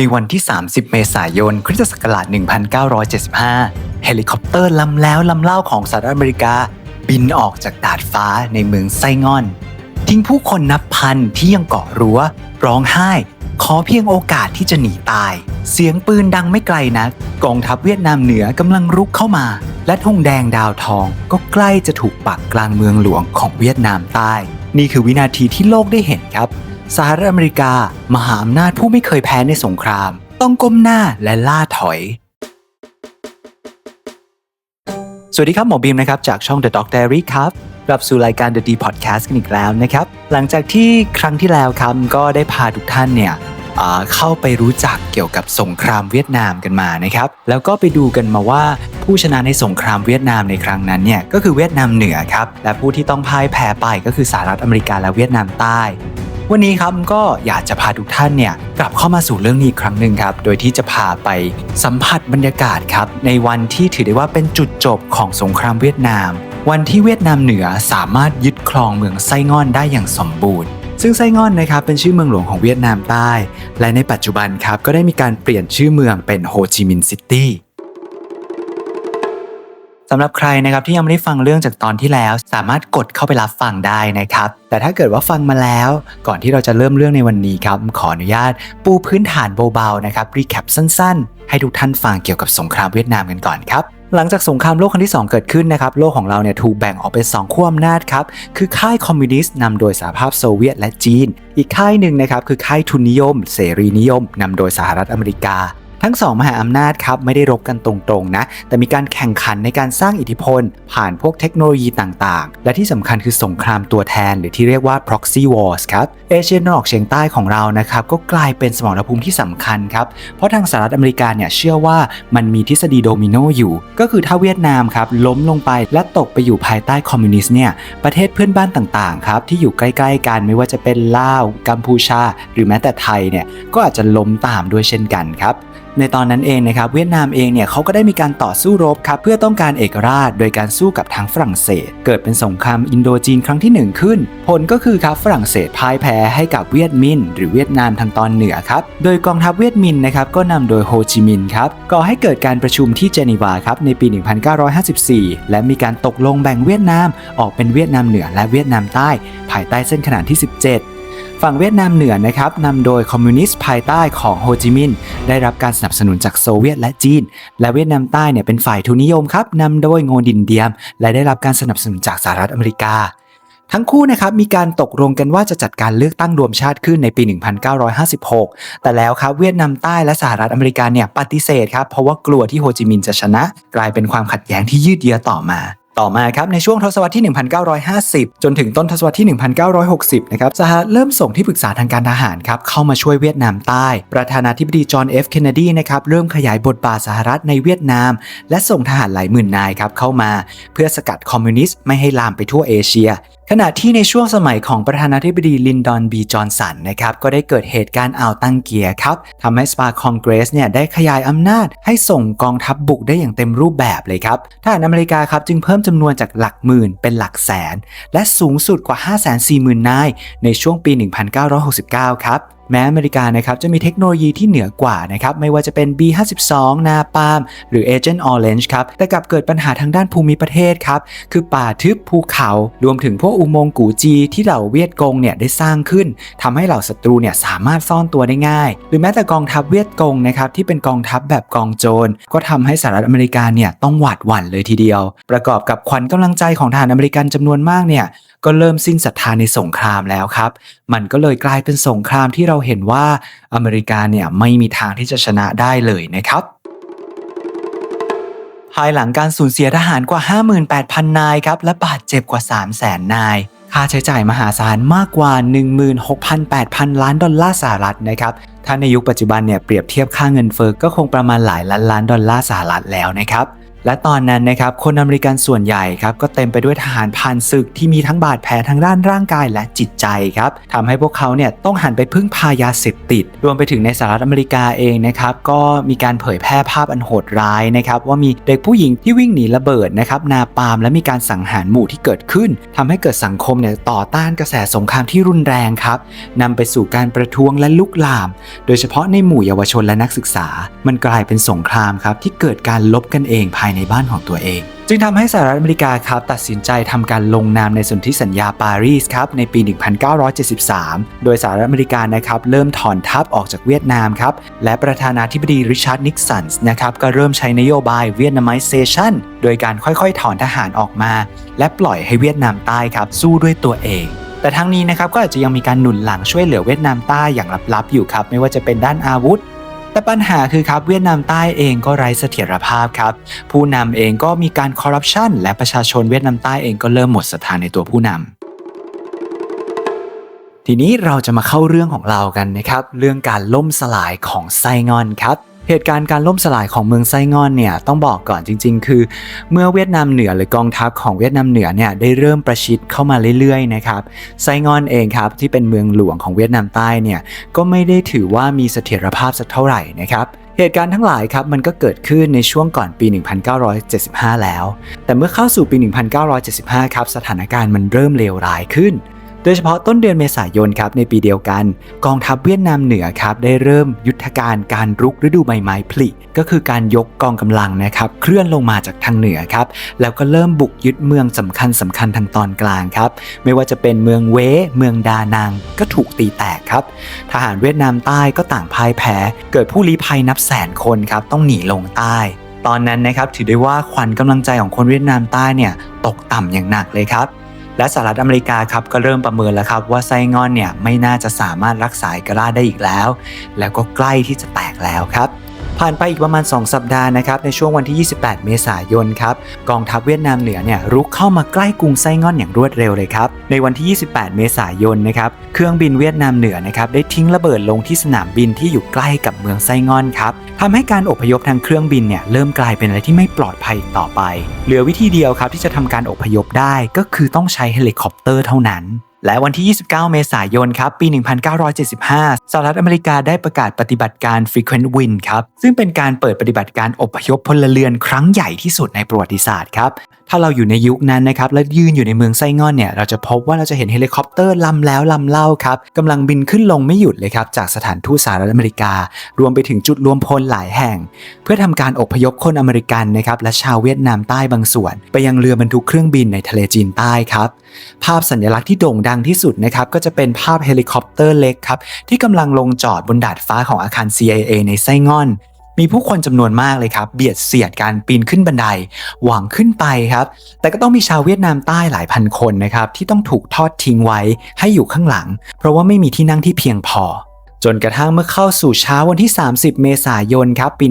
ในวันที่ 30 เมษายน คริสตศักราช 1975 เฮลิคอปเตอร์ลำแล้วลำเล่าของสหรัฐอเมริกา บินออกจากดาดฟ้าในเมืองไซงอน ทิ้งผู้คนนับพันที่ยังเกาะรั้ว ร้องไห้ ขอเพียงโอกาสที่จะหนีตาย เสียงปืนดังไม่ไกลนักกองทัพเวียดนามเหนือกำลังรุกเข้ามา และธงแดงดาวทองก็ใกล้จะถูกปักกลางเมืองหลวงของเวียดนามใต้ นี่คือวินาทีที่โลกได้เห็นครับ สหรัฐอเมริกา มหาอำนาจผู้ไม่เคยแพ้ในสงคราม ต้องก้มหน้าและล่าถอย สวัสดีครับ หมอบีมนะครับ จากช่อง The Doc Diary ครับกลับสู่รายการ The D Podcast กันอีกแล้วนะครับ หลังจากที่ครั้งที่แล้วครับก็ได้พาทุกท่านเนี่ยเข้าไปรู้จักเกี่ยวกับสงครามเวียดนามกันมานะครับ แล้วก็ไปดูกันมาว่าผู้ชนะในสงครามเวียดนามในครั้งนั้นเนี่ยก็คือเวียดนามเหนือครับ และผู้ที่ต้องพ่ายแพ้ไปก็คือสหรัฐอเมริกาและเวียดนามใต้ วันนี้ครับก็อยากจะพาทุกท่านเนี่ยกลับเข้ามาสู่เรื่องนี้อีกครั้งหนึ่งครับ โดยที่จะพาไปสัมผัสบรรยากาศครับ ในวันที่ถือได้ว่าเป็นจุดจบของสงครามเวียดนาม วันที่เวียดนามเหนือสามารถยึดครองเมืองไส้งอนได้อย่างสมบูรณ์ซึ่งไส้งอนนะครับเป็นชื่อเมืองหลวงของเวียดนามใต้ และในปัจจุบันครับก็ได้มีการเปลี่ยนชื่อเมืองเป็นโฮจิมินห์ซิตี้ สำหรับใครนะครับที่ยังไม่ได้ฟังเรื่องจากตอนที่แล้ว สามารถกดเข้าไปรับฟังได้นะครับ แต่ถ้าเกิดว่าฟังมาแล้ว ก่อนที่เราจะเริ่มเรื่องในวันนี้ครับขออนุญาต ปูพื้นฐานเบาๆนะครับรีแคปสั้นๆ ให้ทุกท่านฟังเกี่ยวกับสงครามเวียดนามกันก่อนครับหลังจากสงครามโลกครั้งที่ 2 เกิดขึ้นนะครับ โลกของเราเนี่ยถูกแบ่งออกเป็น2ขั้วอำนาจครับ คือค่ายคอมมิวนิสต์นำโดยสหภาพโซเวียตและจีน อีกค่ายหนึ่งนะครับคือค่ายทุนนิยม เสรีนิยมนำโดยสหรัฐอเมริกา ทั้งสองมหาอำนาจครับไม่ได้รบกันตรงๆนะ แต่มีการแข่งขันในการสร้างอิทธิพล ผ่านพวกเทคโนโลยีต่างๆ และที่สำคัญคือสงครามตัวแทน หรือที่เรียกว่า proxy wars ครับ เอเชียตะวันออกเฉียงใต้ของเรานะครับก็กลายเป็นสมรภูมิที่สำคัญครับ เพราะทางสหรัฐอเมริกาเนี่ยเชื่อว่ามันมีทฤษฎีโดมิโนอยู่ ก็คือถ้าเวียดนามครับล้มลงไปและตกไปอยู่ภายใต้คอมมิวนิสต์เนี่ยประเทศเพื่อนบ้านต่างๆครับที่อยู่ใกล้ๆกันไม่ว่าจะเป็นลาว กัมพูชา หรือแม้แต่ไทยเนี่ยก็อาจจะล้มตามด้วยเช่นกันครับ ในตอนนั้นเองนะครับเวียดนามเองเนี่ยเขาก็ได้มีการต่อสู้รบครับเพื่อต้องการเอกราช โดยการสู้กับทางฝรั่งเศส เกิดเป็นสงครามอินโดจีนครั้งที่ 1 ขึ้น ผลก็คือครับฝรั่งเศสพ่ายแพ้ให้กับเวียดมิน หรือเวียดนามทางตอนเหนือครับโดยกองทัพเวียดมินนะครับก็นำโดยโฮจิมินห์ครับก่อให้เกิดการประชุมที่เจนีวาครับในปี 1954 และมีการตกลงแบ่งเวียดนาม ออกเป็นเวียดนามเหนือและเวียดนามใต้ ภายใต้เส้นขนานที่ 17 ฝั่งเวียดนามเหนือนะครับนำโดยคอมมิวนิสต์ภายใต้ของโฮจิมินห์ได้รับการสนับสนุนจากโซเวียตและจีน และเวียดนามใต้เนี่ยเป็นฝ่ายทุนนิยมครับนำโดยโงดินเดียม และได้รับการสนับสนุนจากสหรัฐอเมริกา ทั้งคู่นะครับมีการตกลงกันว่าจะจัดการเลือกตั้งรวมชาติขึ้นในปี 1956 แต่แล้วครับเวียดนามใต้และสหรัฐอเมริกาเนี่ยปฏิเสธครับเพราะว่ากลัวที่โฮจิมินห์จะชนะ กลายเป็นความขัดแย้งที่ยืดเยื้อต่อมา ต่อมาครับในช่วงทศวรรษที่ 1950 จนถึงต้นทศวรรษที่ 1960 นะครับสหรัฐเริ่มส่งที่ปรึกษาทางการทหารครับเข้ามาช่วยเวียดนามใต้ ประธานาธิบดีจอห์นเอฟเคนเนดีนะครับเริ่มขยายบทบาทสหรัฐในเวียดนาม และส่งทหารหลายหมื่นนายครับเข้ามา เพื่อสกัดคอมมิวนิสต์ไม่ให้ลามไปทั่วเอเชีย ขณะที่ในช่วงสมัยของประธานาธิบดีลินดอนบีจอห์นสันนะครับก็ได้เกิดเหตุการณ์อ่าวตังเกียครับทำให้สปาคองเกรสเนี่ยได้ขยายอำนาจให้ส่งกองทัพบบุกได้อย่างเต็มรูปแบบเลยครับทหารอเมริกาครับจึงเพิ่มจำนวนจากหลักหมื่นเป็นหลักแสน และสูงสุดกว่า 540,000นายในช่วงปี 1969 ครับ แม้อเมริกานะครับจะมีเทคโนโลยีที่เหนือกว่านะครับไม่ว่าจะเป็น B52 นาปาล์มหรือ Agent Orange ครับแต่กลับเกิดปัญหาทางด้านภูมิประเทศครับคือป่าทึบภูเขา รวมถึงพวกอุโมงค์กูจีที่เหล่าเวียดกงเนี่ยได้สร้างขึ้นทำให้เหล่าศัตรูเนี่ยสามารถซ่อนตัวได้ง่าย หรือแม้แต่กองทัพเวียดกงนะครับที่เป็นกองทัพแบบกองโจร ก็ทำให้สหรัฐอเมริกาเนี่ยต้องหวาดหวั่นเลยทีเดียว ประกอบกับขวัญกำลังใจของทหารอเมริกันจำนวนมากเนี่ยก็เริ่มสิ้นศรัทธาในสงครามแล้วครับมันก็เลยกลายเป็นสงครามที่เราเห็นว่าอเมริกาเนี่ยไม่มีทางที่จะชนะได้เลยนะครับภายหลังการสูญเสียทหารกว่า 58,000 นายครับ และบาดเจ็บกว่า 300,000 นาย ค่าใช้จ่ายมหาศาลมากกว่า 16,800 ล้านดอลลาร์สหรัฐนะครับ ถ้าในยุคปัจจุบันเนี่ยเปรียบเทียบค่าเงินเฟอ้อก็คงประมาณหลายล้านล้านดอลลาร์สหรัฐแล้วนะครับ และตอนนั้นนะครับคนอเมริกันส่วนใหญ่ครับก็เต็มไปด้วยทหารผ่านศึกที่มีทั้งบาดแผลทางด้านร่างกายและจิตใจครับทำให้พวกเขาเนี่ยต้องหันไปพึ่งพายาเสพติด รวมไปถึงในสหรัฐอเมริกาเองนะครับก็มีการเผยแพร่ภาพอันโหดร้ายนะครับว่ามีเด็กผู้หญิงที่วิ่งหนีระเบิดนะครับนาปาล์มและมีการสังหารหมู่ที่เกิดขึ้นทำให้เกิดสังคมเนี่ยต่อต้านกระแสสงครามที่รุนแรงครับนำไปสู่การประท้วงและลุกลาม โดยเฉพาะในหมู่เยาวชนและนักศึกษา มันกลายเป็นสงครามครับที่เกิดการลบกันเองภายายในบ้านของตัวเอง จึงทำให้สหรัฐอเมริกาครับตัดสินใจทำการลงนามในสนธิสัญญาปารีสครับในปี 1973 โดยสหรัฐอเมริกานะครับเริ่มถอนทัพออกจากเวียดนามครับและประธานาธิบดีริชาร์ดนิกสันนะครับก็เริ่มใช้นโยบายเวียดนามไซเชันโดยการค่อยๆ ถอนทหารออกมา และปล่อยให้เวียดนามใต้ครับสู้ด้วยตัวเองแต่ทั้งนี้นะครับก็อาจจะยังมีการหนุนหลังช่วยเหลือเวียดนามใต้อย่างลับๆอยู่ครับไม่ว่าจะเป็นด้านอาวุธ แต่ปัญหาคือครับเวียดนามใต้เองก็ไร้เสถียรภาพครับ ผู้นำเองก็มีการคอร์รัปชันและประชาชนเวียดนามใต้เองก็เริ่มหมดศรัทธาในตัวผู้นำทีนี้เราจะมาเข้าเรื่องของเรากันนะครับ เรื่องการล่มสลายของไซงอนครับ เหตุการณ์การล่มสลายของเมืองไซงอนเนี่ยต้องบอกก่อนจริง ๆ คือ เมื่อเวียดนามเหนือหรือกองทัพของเวียดนามเหนือเนี่ยได้เริ่มประชิดเข้ามาเรื่อยๆนะครับไซงอนเองครับที่เป็นเมืองหลวงของเวียดนามใต้เนี่ยก็ไม่ได้ถือว่ามีเสถียรภาพสักเท่าไหร่นะครับเหตุการณ์ทั้งหลายครับมันก็เกิดขึ้นในช่วงก่อนปี 1975 แล้ว แต่เมื่อเข้าสู่ปี 1975 ครับสถานการณ์มันเริ่มเลวร้ายขึ้น ดยเฉพาะต้นเดือนเมษายนครับในปีเดียวกัน กองทัพเวียดนามเหนือครับได้เริ่มยุทธการการรุกฤดูใบไม้ผลิก็คือการยกกองกำลังนะครับเคลื่อนลงมาจากทางเหนือครับแล้วก็เริ่มบุกยึดเมืองสำคัญสำคัญทางตอนกลางครับไม่ว่าจะเป็นเมืองเวเมืองดานังก็ถูกตีแตกครับทหารเวียดนามใต้ก็ต่างพ่ายแพ้ เกิดผู้ลี้ภัยนับแสนคนครับต้องหนีลงใต้ตอนนั้นนะครับถือได้ว่าขวัญกำลังใจของคนเวียดนามใต้เนี่ยตกต่ำอย่างหนักเลยครับ และสหรัฐอเมริกาครับก็เริ่มประเมินแล้วครับว่าไส้งอนเนี่ยไม่น่าจะสามารถรักษาเอกราชได้อีกแล้ว แล้วก็ใกล้ที่จะแตกแล้วครับ ผ่านไปอีกประมาณ 2 สัปดาห์นะครับในช่วงวันที่ 28 เมษายนครับกองทัพเวียดนามเหนือเนี่ยรุกเข้ามาใกล้กรุงไส้งอนอย่างรวดเร็วเลยครับในวันที่ 28 เมษายนนะครับเครื่องบินเวียดนามเหนือนะครับได้ทิ้งระเบิดลงที่สนามบินที่อยู่ใกล้กับเมืองไส้งอนครับทำให้การอพยพทางเครื่องบินเนี่ยเริ่มกลายเป็นอะไรที่ไม่ปลอดภัยต่อไป เหลือวิธีเดียวครับที่จะทำการอพยพได้ก็คือต้องใช้เฮลิคอปเตอร์เท่านั้น และวันที่ 29 เมษายนครับ ปี 1975 สหรัฐอเมริกาได้ประกาศปฏิบัติการ Frequent Wind ครับ ซึ่งเป็นการเปิดปฏิบัติการอบพยพพลเรือนครั้งใหญ่ที่สุดในประวัติศาสตร์ครับ ถ้าเราอยู่ในยุคนั้นนะครับและยืนอยู่ในเมืองไส้งอนเนี่ยเราจะพบว่าเราจะเห็นเฮลิคอปเตอร์ลำแล้วลำเล่าครับกำลังบินขึ้นลงไม่หยุดเลยครับจากสถานทูตสหรัฐอเมริกา รวมไปถึงจุดรวมพลหลายแห่ง เพื่อทำการอพยพคนอเมริกันนะครับและชาวเวียดนามใต้บางส่วน ไปยังเรือบรรทุกเครื่องบินในทะเลจีนใต้ครับภาพสัญลักษณ์ที่โด่งดังที่สุดนะครับก็จะเป็นภาพเฮลิคอปเตอร์เล็กครับที่กำลังลงจอดบนดาดฟ้าของอาคาร CIA ในไส้งอน มีผู้คนจำนวนมากเลยครับ เบียดเสียดการปีนขึ้นบันได หวังขึ้นไปครับ แต่ก็ต้องมีชาวเวียดนามใต้หลายพันคนนะครับ ที่ต้องถูกทอดทิ้งไว้ให้อยู่ข้างหลัง เพราะว่าไม่มีที่นั่งที่เพียงพอ จนกระทั่งเมื่อเข้าสู่เช้าวันที่ 30 เมษายนครับปี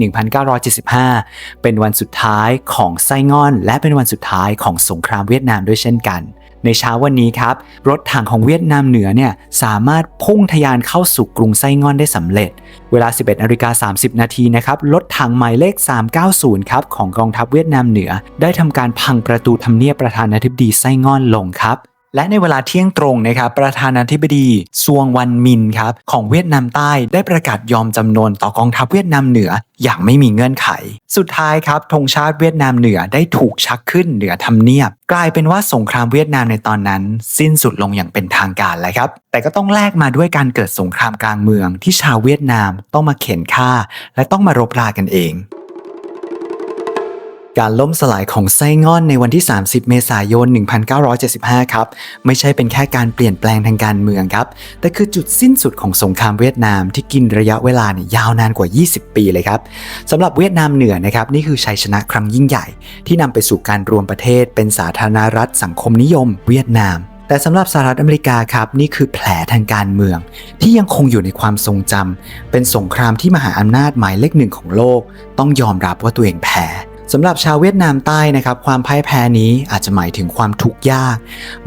1975 เป็นวันสุดท้ายของไส้งอน และเป็นวันสุดท้ายของสงครามเวียดนามด้วยเช่นกัน ในเช้าวันนี้ครับ รถถังของเวียดนามเหนือเนี่ยสามารถพุ่งทะยานเข้าสู่กรุงไส้งอนได้สำเร็จ เวลา 11นาฬิกา30 นาทีนะครับรถถังหมายเลข 390 ครับของกองทัพเวียดนามเหนือ ได้ทำการพังประตูทำเนียบประธานาธิบดีไส้งอนลงครับ และในเวลาเที่ยงตรงนะครับประธานาธิบดีซวงวันมินครับของเวียดนามใต้ได้ประกาศยอมจำนนต่อกองทัพเวียดนามเหนืออย่างไม่มีเงื่อนไข สุดท้ายครับธงชาติเวียดนามเหนือได้ถูกชักขึ้นเหนือทำเนียบ กลายเป็นว่าสงครามเวียดนามในตอนนั้น สิ้นสุดลงอย่างเป็นทางการแล้วครับ แต่ก็ต้องแลกมาด้วยการเกิดสงครามกลางเมืองที่ชาวเวียดนามต้องมาเข็นฆ่า และต้องมารบรากันเอง การล่มสลายของไส้งอนในวันที่ 30 เมษายน 1975 ครับ ไม่ใช่เป็นแค่การเปลี่ยนแปลงทางการเมืองครับ แต่คือจุดสิ้นสุดของสงครามเวียดนามที่กินระยะเวลาเนี่ยยาวนานกว่า 20 ปีเลยครับสำหรับเวียดนามเหนือนะครับนี่คือชัยชนะครั้งยิ่งใหญ่ ที่นำไปสู่การรวมประเทศ เป็นสาธารณรัฐสังคมนิยม เวียดนามแต่สำหรับสหรัฐอเมริกาครับนี่คือแผลทางการเมือง ที่ยังคงอยู่ในความทรงจำเป็นสงครามที่มหาอำนาจหมายเลขหนึ่งของโลก ต้องยอมรับว่าตัวเองแพ้ สำหรับชาวเวียดนามใต้นะครับ ความพ่ายแพ้นี้อาจจะหมายถึงความทุกข์ยาก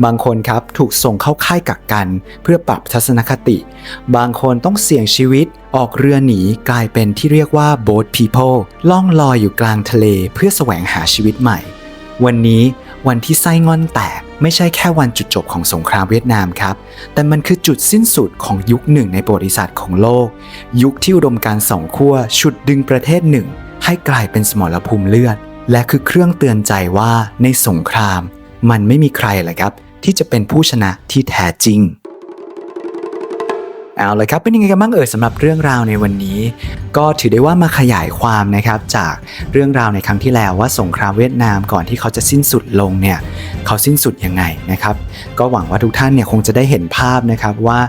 บางคนครับถูกส่งเข้าค่ายกักกัน เพื่อปรับทัศนคติ บางคนต้องเสี่ยงชีวิตออกเรือหนีกลายเป็นที่เรียกว่า boat people ล่องลอยอยู่กลางทะเลเพื่อแสวงหาชีวิตใหม่ วันนี้วันที่ไส้งอนแตกไม่ใช่แค่วันจุดจบของสงครามเวียดนามครับ แต่มันคือจุดสิ้นสุดของยุคหนึ่งในประวัติศาสตร์ของโลก ยุคที่อุดมการสองขั้วฉุดดึงประเทศหนึ่ง ให้กลายเป็นสมรภูมิเลือด และคือเครื่องเตือนใจว่าในสงคราม มันไม่มีใครแหละครับ ที่จะเป็นผู้ชนะที่แท้จริงเอาเลยครับเป็นยังไงกันบ้างเอ่ยสำหรับเรื่องราวในวันนี้ ก็ถือได้ว่ามาขยายความนะครับจากเรื่องราวในครั้งที่แล้วว่าสงครามเวียดนามก่อนที่เขาจะสิ้นสุดลงเนี่ยเขาสิ้นสุดยังไงนะครับ ก็หวังว่าทุกท่านเนี่ยคงจะได้เห็นภาพนะครับว่า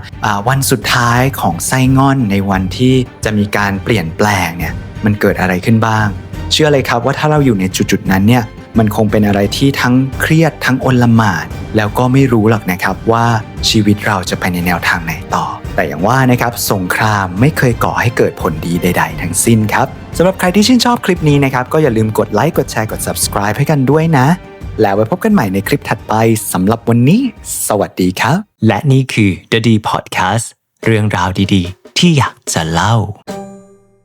วันสุดท้ายของไส้ง่อนในวันที่จะมีการเปลี่ยนแปลงเนี่ย มันเกิดอะไรขึ้นบ้าง เชื่อเลยครับว่าถ้าเราอยู่ในจุดๆนั้นเนี่ยมันคงเป็นอะไรที่ทั้งเครียดทั้งอนลหมานแล้วก็ไม่รู้หรอกนะครับว่าชีวิตเราจะไปในแนวทางไหนต่อ แต่อย่างว่านะครับสงครามไม่เคยก่อให้เกิดผลดีใด ๆ ทั้งสิ้นครับสำหรับใครที่ชื่นชอบคลิปนี้นะครับก็อย่าลืมกดไลค์กดแชร์กด subscribe ให้กันด้วยนะ แล้วไว้พบกันใหม่ในคลิปถัดไปสำหรับวันนี้ สวัสดีครับ และนี่คือ The D Podcast เรื่องราวดีๆ ที่อยากจะเล่า